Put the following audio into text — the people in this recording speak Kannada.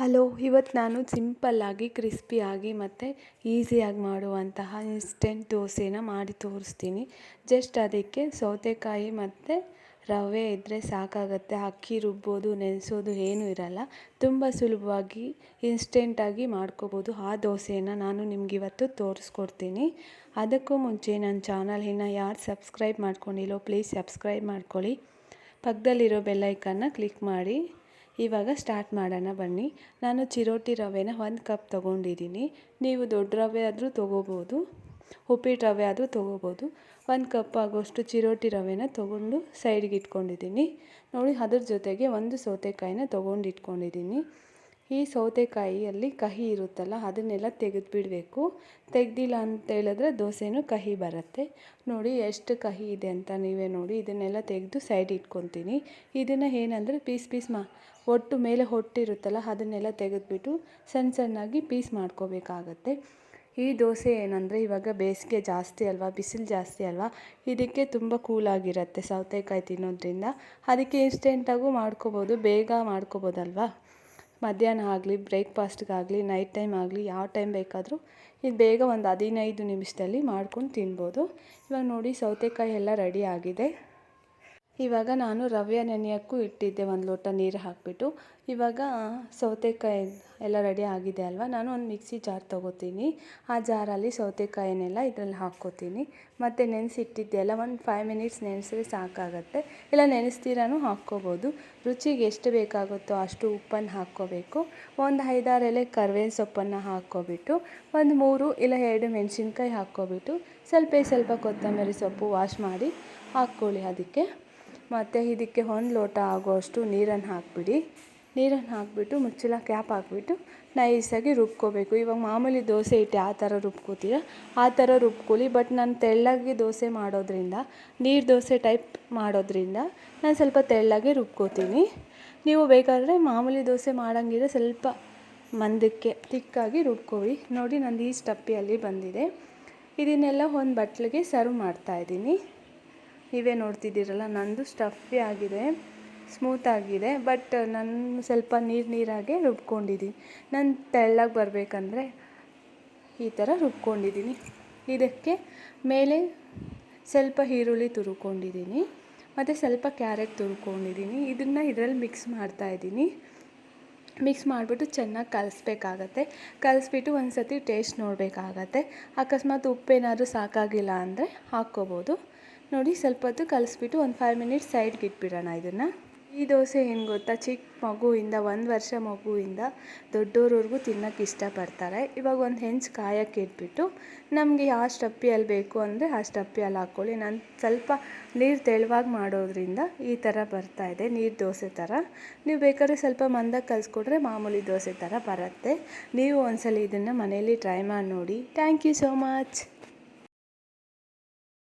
ಹಲೋ ಇವತ್ತು ನಾನು ಸಿಂಪಲ್ಲಾಗಿ ಕ್ರಿಸ್ಪಿಯಾಗಿ ಮತ್ತು ಈಸಿಯಾಗಿ ಮಾಡುವಂತಹ ಇನ್ಸ್ಟೆಂಟ್ ದೋಸೆನ ಮಾಡಿ ತೋರಿಸ್ತೀನಿ. ಜಸ್ಟ್ ಅದಕ್ಕೆ ಸೌತೆಕಾಯಿ ಮತ್ತು ರವೆ ಇದ್ದರೆ ಸಾಕಾಗುತ್ತೆ. ಅಕ್ಕಿ ರುಬ್ಬೋದು, ನೆನೆಸೋದು ಏನೂ ಇರಲ್ಲ. ತುಂಬ ಸುಲಭವಾಗಿ ಇನ್ಸ್ಟೆಂಟಾಗಿ ಮಾಡ್ಕೋಬೋದು. ಆ ದೋಸೆನ ನಾನು ನಿಮ್ಗೆ ಇವತ್ತು ತೋರಿಸ್ಕೊಡ್ತೀನಿ. ಅದಕ್ಕೂ ಮುಂಚೆ ನನ್ನ ಚಾನಲ್ ಇನ್ನು ಯಾರು ಸಬ್ಸ್ಕ್ರೈಬ್ ಮಾಡ್ಕೊಂಡಿಲ್ಲೋ, ಪ್ಲೀಸ್ ಸಬ್ಸ್ಕ್ರೈಬ್ ಮಾಡ್ಕೊಳ್ಳಿ. ಪಕ್ಕದಲ್ಲಿರೋ ಬೆಲ್ಲೈಕನ್ನ ಕ್ಲಿಕ್ ಮಾಡಿ. ಇವಾಗ ಸ್ಟಾರ್ಟ್ ಮಾಡೋಣ ಬನ್ನಿ. ನಾನು ಚಿರೋಟಿ ರವೆನ ಒಂದು ಕಪ್ ತೊಗೊಂಡಿದ್ದೀನಿ. ನೀವು ದೊಡ್ಡ ರವೆ ಆದರೂ ತೊಗೋಬೋದು ಉಪ್ಪಿಟ್ಟು ರವೆ ಆದರೂ ತೊಗೋಬೋದು. ಒಂದು ಕಪ್ ಆಗೋಷ್ಟು ಚಿರೋಟಿ ರವೆನ ತೊಗೊಂಡು ಸೈಡ್ಗೆ ಇಟ್ಕೊಂಡಿದ್ದೀನಿ. ನೋಡಿ ಅದ್ರ ಜೊತೆಗೆ ಒಂದು ಸೌತೆಕಾಯಿನ ತೊಗೊಂಡು ಇಟ್ಕೊಂಡಿದ್ದೀನಿ ಈ ಸೌತೆಕಾಯಿಯಲ್ಲಿ ಕಹಿ ಇರುತ್ತಲ್ಲ, ಅದನ್ನೆಲ್ಲ ತೆಗೆದುಬಿಡಬೇಕು. ತೆಗ್ದಿಲ್ಲ ಅಂತ ಹೇಳಿದ್ರೆ ದೋಸೆನೂ ಕಹಿ ಬರುತ್ತೆ. ನೋಡಿ ಎಷ್ಟು ಕಹಿ ಇದೆ ಅಂತ ನೀವೇ ನೋಡಿ, ಇದನ್ನೆಲ್ಲ ತೆಗೆದು ಸೈಡ್ ಇಟ್ಕೊತೀನಿ. ಇದನ್ನು ಏನಂದರೆ ಪೀಸ್ ಪೀಸ್ ಮಾ, ಒಟ್ಟು ಮೇಲೆ ಹೊಟ್ಟಿರುತ್ತಲ್ಲ, ಅದನ್ನೆಲ್ಲ ತೆಗೆದುಬಿಟ್ಟು ಸಣ್ಣ ಸಣ್ಣಾಗಿ ಪೀಸ್ ಮಾಡ್ಕೋಬೇಕಾಗತ್ತೆ. ಈ ದೋಸೆ ಏನಂದರೆ ಇವಾಗ ಬೇಸಿಗೆ ಜಾಸ್ತಿ ಅಲ್ವಾ, ಬಿಸಿಲು ಜಾಸ್ತಿ ಅಲ್ವಾ, ಇದಕ್ಕೆ ತುಂಬ ಕೂಲಾಗಿರುತ್ತೆ ಸೌತೆಕಾಯಿ ತಿನ್ನೋದ್ರಿಂದ. ಅದಕ್ಕೆ ಇನ್ಸ್ಟೆಂಟಾಗೂ ಮಾಡ್ಕೋಬೋದು, ಬೇಗ ಮಾಡ್ಕೋಬೋದಲ್ವಾ? ಮಧ್ಯಾಹ್ನ ಆಗಲಿ ಬ್ರೇಕ್ಫಾಸ್ಟ್ಗಾಗಲಿ ನೈಟ್ ಟೈಮ್ ಆಗಲಿ, ಯಾವ ಟೈಮ್ ಬೇಕಾದರೂ ಇದು ಬೇಗ ಒಂದು ಹದಿನೈದು ನಿಮಿಷದಲ್ಲಿ ಮಾಡ್ಕೊಂಡು ತಿನ್ಬೋದು. ಇವಾಗ ನೋಡಿ ಸೌತೆಕಾಯಿ ಎಲ್ಲ ರೆಡಿ ಆಗಿದೆ. ಇವಾಗ ನಾನು ರವೆ ನೆನೆಯೋಕ್ಕೂ ಇಟ್ಟಿದ್ದೆ ಒಂದು ಲೋಟ ನೀರು ಹಾಕಿಬಿಟ್ಟು. ಇವಾಗ ಸೌತೆಕಾಯಿ ಎಲ್ಲ ರೆಡಿ ಆಗಿದೆ ಅಲ್ವಾ? ನಾನು ಒಂದು ಮಿಕ್ಸಿ ಜಾರ್ ತೊಗೋತೀನಿ. ಆ ಜಾರಲ್ಲಿ ಸೌತೆಕಾಯಿನೆಲ್ಲ ಇದರಲ್ಲಿ ಹಾಕ್ಕೋತೀನಿ. ಮತ್ತು ನೆನೆಸಿಟ್ಟಿದ್ದೆಲ್ಲ ಒಂದು ಫೈವ್ ಮಿನಿಟ್ಸ್ ನೆನೆಸಿದ್ರೆ ಸಾಕಾಗತ್ತೆ. ಇಲ್ಲ ನೆನೆಸ್ತೀರಾನು ಹಾಕ್ಕೋಬೋದು. ರುಚಿಗೆ ಎಷ್ಟು ಬೇಕಾಗುತ್ತೋ ಅಷ್ಟು ಉಪ್ಪನ್ನು ಹಾಕ್ಕೋಬೇಕು. ಒಂದು ಐದಾರು ಎಲೆ ಕರ್ಬೇವಿನ ಸೊಪ್ಪನ್ನು ಹಾಕ್ಕೊಬಿಟ್ಟು, ಒಂದು ಮೂರು ಇಲ್ಲ ಎರಡು ಮೆಣಸಿನ್ಕಾಯಿ ಹಾಕ್ಕೊಬಿಟ್ಟು, ಸ್ವಲ್ಪ ಸ್ವಲ್ಪ ಕೊತ್ತಂಬರಿ ಸೊಪ್ಪು ವಾಶ್ ಮಾಡಿ ಹಾಕ್ಕೊಳ್ಳಿ ಅದಕ್ಕೆ. ಮತ್ತು ಇದಕ್ಕೆ ಒಂದು ಲೋಟ ಆಗುವಷ್ಟು ನೀರನ್ನು ಹಾಕಿಬಿಡಿ. ನೀರನ್ನು ಹಾಕಿಬಿಟ್ಟು ಮುಚ್ಚಳ ಕ್ಯಾಪ್ ಹಾಕಿಬಿಟ್ಟು ನೈಸಾಗಿ ರುಬ್ಕೋಬೇಕು. ಇವಾಗ ಮಾಮೂಲಿ ದೋಸೆ ಇಟ್ಟೆ ಆ ಥರ ರುಬ್ಕೋತೀರ ಆ ಥರ ರುಬ್ಕೊಳ್ಳಿ. ಬಟ್ ನಾನು ತೆಳ್ಳಗೆ ದೋಸೆ ಮಾಡೋದ್ರಿಂದ, ನೀರು ದೋಸೆ ಟೈಪ್ ಮಾಡೋದ್ರಿಂದ ನಾನು ಸ್ವಲ್ಪ ತೆಳ್ಳಗೆ ರುಬ್ಕೋತೀನಿ. ನೀವು ಬೇಕಾದರೆ ಮಾಮೂಲಿ ದೋಸೆ ಮಾಡೋಂಗಿದ್ರೆ ಸ್ವಲ್ಪ ಮಂದಕ್ಕೆ ತಿಕ್ಕಾಗಿ ರುಬ್ಕೊಳ್ಳಿ. ನೋಡಿ ನಂದು ಈ ಸ್ಟಪ್ಪಿಯಲ್ಲಿ ಬಂದಿದೆ. ಇದನ್ನೆಲ್ಲ ಒಂದು ಬಟ್ಲಿಗೆ ಸರ್ವ್ ಮಾಡ್ತಾಯಿದ್ದೀನಿ ನೀವೇ ನೋಡ್ತಿದ್ದೀರಲ್ಲ ನನ್ನದು ಸ್ಟಫಿ ಆಗಿದೆ ಸ್ಮೂತ್ ಆಗಿದೆ ಬಟ್ ನಾನು ಸ್ವಲ್ಪ ನೀರು ನೀರಾಗೆ ರುಬ್ಕೊಂಡಿದ್ದೀನಿ. ನಾನು ತೆಳ್ಳಗೆ ಬರಬೇಕಂದ್ರೆ ಈ ಥರ ರುಬ್ಕೊಂಡಿದ್ದೀನಿ. ಇದಕ್ಕೆ ಮೇಲೆ ಸ್ವಲ್ಪ ಈರುಳ್ಳಿ ತುರ್ಕೊಂಡಿದ್ದೀನಿ, ಮತ್ತು ಸ್ವಲ್ಪ ಕ್ಯಾರೆಟ್ ತುರ್ಕೊಂಡಿದ್ದೀನಿ. ಇದನ್ನು ಇದರಲ್ಲಿ ಮಿಕ್ಸ್ ಮಾಡ್ತಾಯಿದ್ದೀನಿ ಮಿಕ್ಸ್ ಮಾಡಿಬಿಟ್ಟು ಚೆನ್ನಾಗಿ ಕಲಿಸ್ಬೇಕಾಗತ್ತೆ. ಕಲಿಸ್ಬಿಟ್ಟು ಒಂದು ಸತಿ ಟೇಸ್ಟ್ ನೋಡಬೇಕಾಗತ್ತೆ. ಅಕಸ್ಮಾತ್ ಉಪ್ಪೇನಾದರೂ ಸಾಕಾಗಿಲ್ಲ ಅಂದರೆ ಹಾಕ್ಕೋಬೋದು. ನೋಡಿ ಸ್ವಲ್ಪ ಹೊತ್ತು ಕಲಿಸ್ಬಿಟ್ಟು ಒಂದು ಫೈವ್ ಮಿನಿಟ್ಸ್ ಸೈಡ್ಗೆ ಇಟ್ಬಿಡೋಣ ಇದನ್ನು. ಈ ದೋಸೆ ಏನು ಗೊತ್ತಾ? ಚಿಕ್ಕ ಮಗುವಿಂದ, ಒಂದು ವರ್ಷ ಮಗುವಿಂದ ದೊಡ್ಡೋರವರೆಗೂ ತಿನ್ನೋಕ್ಕೆ ಇಷ್ಟಪಡ್ತಾರೆ. ಇವಾಗ ಒಂದು ಹೆಂಚು ಕಾಯಕ್ಕೆ ಇಟ್ಬಿಟ್ಟು ನಮಗೆ ಯಾವ ಸ್ಟಪ್ಪಿಯಲ್ಲಿ ಬೇಕು ಅಂದರೆ ಆ ಸ್ಟಪ್ಪಿಯಲ್ಲಿ ಹಾಕ್ಕೊಳ್ಳಿ. ನಾನು ಸ್ವಲ್ಪ ನೀರು ತೆಳುವಾಗಿ ಮಾಡೋದ್ರಿಂದ ಈ ಥರ ಬರ್ತಾಯಿದೆ ನೀರು ದೋಸೆ ಥರ ನೀವು ಬೇಕಾದ್ರೆ ಸ್ವಲ್ಪ ಮಂದಾಗಿ ಕಲಿಸ್ಕೊಟ್ರೆ ಮಾಮೂಲಿ ದೋಸೆ ಥರ ಬರುತ್ತೆ. ನೀವು ಒಂದ್ಸಲ ಇದನ್ನು ಮನೆಯಲ್ಲಿ ಟ್ರೈ ಮಾಡಿ ನೋಡಿ. Thank you so much